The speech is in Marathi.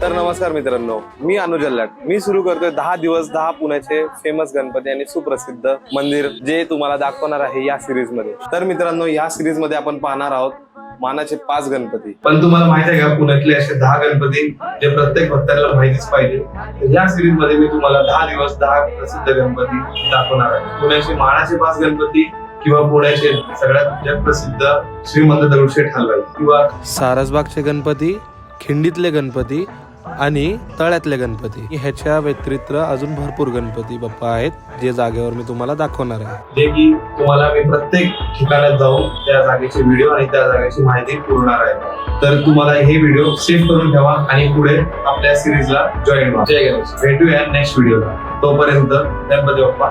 तर नमस्कार मित्रांनो मी अनुज अल्लाट मी सुरू करतोय दहा दिवस दहा पुण्याचे फेमस गणपती आणि सुप्रसिद्ध मंदिर जे तुम्हाला दाखवणार आहे या सिरीजमध्ये. तर मित्रांनो या सिरीजमध्ये आपण पाहणार आहोत मानाचे पाच गणपती. पण तुम्हाला माहिती आहे का पुण्यातले असे दहा गणपती जे प्रत्येक भक्ताला माहितीच पाहिजे? तर या सिरीजमध्ये मी तुम्हाला दहा दिवस दहा प्रसिद्ध गणपती दाखवणार आहे. पुण्याचे मानाचे पाच गणपती किंवा पुण्याचे सगळ्यात जगप्रसिद्ध श्रीमंत दगडूशेठ हलवाई किंवा सारसबागचे गणपती खिंडीतले गणपती आणि तळ्यातले गणपती. ह्याच्या व्यतिरिक्त अजून भरपूर गणपती बाप्पा आहेत जे जागेवर मी तुम्हाला दाखवणार आहे. जे की तुम्हाला मी प्रत्येक ठिकाणात जाऊन त्या जागेचे व्हिडिओ आणि त्या जागेची माहिती पुरवणार आहे. तर तुम्हाला हे व्हिडिओ सेव्ह करून ठेवा आणि पुढे आपल्या सिरीजला जॉईन व्हा. जय गणेश. भेटूया नेक्स्ट व्हिडिओला तोपर्यंत गणपती बाप्पा